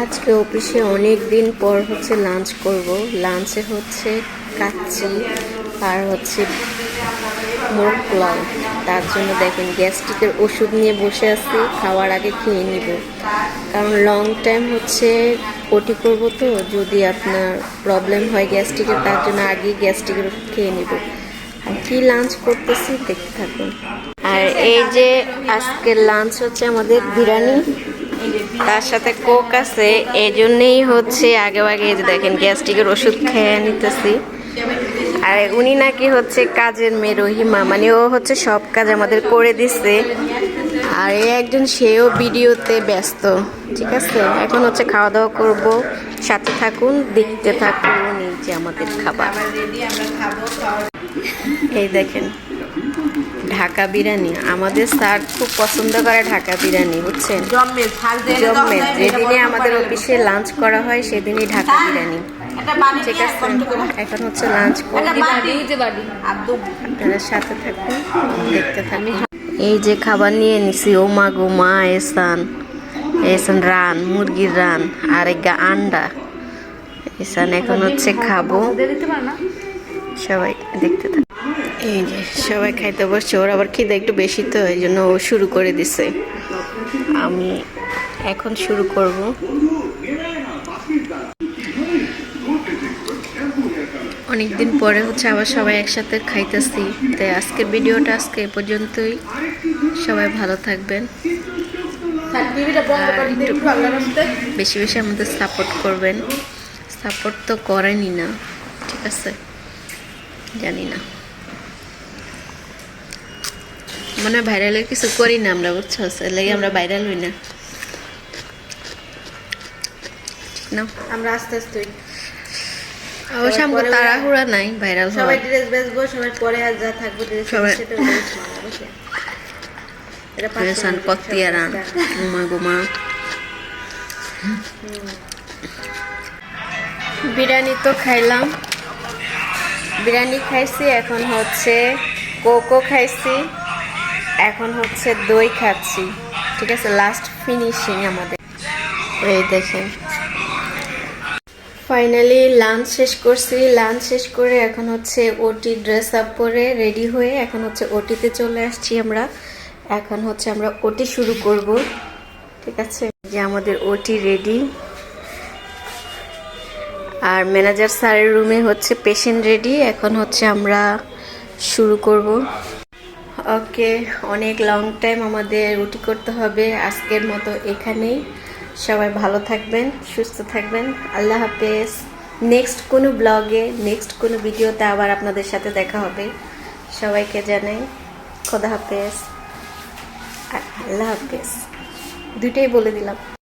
আজকে অফিসে অনেক দিন পর হচ্ছে লাঞ্চ করব। লাঞ্চে হচ্ছে কাচ্চি আর হচ্ছে মোরগ পোলাও তার জন্য দেখেন গ্যাস্ট্রিকের ওষুধ নিয়ে বসে আছি, খাওয়ার আগে খেয়ে নিব। কারণ লং টাইম হচ্ছে ওটি করব তো, যদি আপনার প্রবলেম হয় গ্যাস্ট্রিকের তার জন্য আগে গ্যাস্ট্রিকের ওষুধ খেয়ে নিব। আর কি লাঞ্চ করতেছি, দেখতে থাকুন। আর এই যে আজকের লাঞ্চ হচ্ছে আমাদের বিরিয়ানি। তার সাথে কোক আছে এই জন্যেই হচ্ছে আগে আগে দেখেন গ্যাস্ট্রিকের ওষুধ খেয়ে নিতেছি। আর উনি নাকি হচ্ছে কাজের মেয়ে রহিমা মানে ও হচ্ছে সব কাজ আমাদের করে দিচ্ছে আর এই একজন সেও ভিডিওতে ব্যস্ত, ঠিক আছে? এখন হচ্ছে খাওয়া দাওয়া করব, সাথে থাকুন, দেখতে থাকুন এই যে আমাদের খাবার। এই দেখেন। ঢাকা বিরিয়ানি। আমাদের স্যার খুব পছন্দ করে ঢাকা বিরিয়ানি বুঝছেন? জম্মের যেদিনে আমাদের অফিসে লাঞ্চ করা হয় সেদিনই ঢাকা বিরিয়ানি। ঠিক আছে আছে এখন হচ্ছে লাঞ্চ আপনারা সাথে থাকুন দেখতে থাকুন। এই যে খাবার নিয়ে নিছি ও মা গো মা এসান। এসান রান মুরগির রান আর এক গা আন্ডা। এসান এখন হচ্ছে খাব। সবাই দেখতে থাকুন। এই যে সবাই খাইতে বসছে ওর আবার খিদে একটু বেশি তো এই জন্য ও শুরু করে দিছে। আমি এখন শুরু করব। অনেকদিন পরে হচ্ছে আবার সবাই একসাথে খাইতেছি। তাই আজকের ভিডিওটা আজকে এ পর্যন্তই। সবাই ভালো থাকবেন। বেশি বেশি আমাদের সাপোর্ট করবেন। সাপোর্ট তো করেনি না ঠিক আছে? জানি না। মানে ভাইরালের কিছু করি না আমরা বুঝছ? লাগে আমরা ভাইরাল হই না। না আমরা আস্তে আস্তে অবশ্য আমাকে তাড়াহুড়া নাই ভাইরাল সবাই ড্রেস বেচবো সবাই পরে আর যা থাকব ড্রেস সেটা গুমা গুমা বিরিয়ানি তো খাইলাম। বিরিয়ানি খাইছি এখন হচ্ছে কোকো খাইছি। এখন হচ্ছে দই খাচ্ছি। ঠিক আছে লাস্ট ফিনিশিং আমাদের। এই দেখেন। ফাইনালি লাঞ্চ শেষ করছি। লাঞ্চ শেষ করে এখন হচ্ছে ওটি ড্রেস আপ করে রেডি হয়ে এখন হচ্ছে ওটিতে চলে আসছি আমরা। এখন হচ্ছে আমরা ওটি শুরু করব। ঠিক আছে যে আমাদের ওটি রেডি আর ম্যানেজার স্যারের রুমে হচ্ছে পেশেন্ট রেডি এখন হচ্ছে আমরা শুরু করব। ওকে, অনেক লং টাইম আমাদের রুটি করতে হবে, আজকের মতো এখানেই। সবাই ভালো থাকবেন, সুস্থ থাকবেন। আল্লাহ হাফেজ। নেক্সট কোনো ব্লগে নেক্সট কোনো ভিডিওতে আবার আপনাদের সাথে দেখা হবে। সবাইকে জানাই, খোদা হাফেজ। আল্লাহ হাফেজ। দুইটাই বলে দিলাম।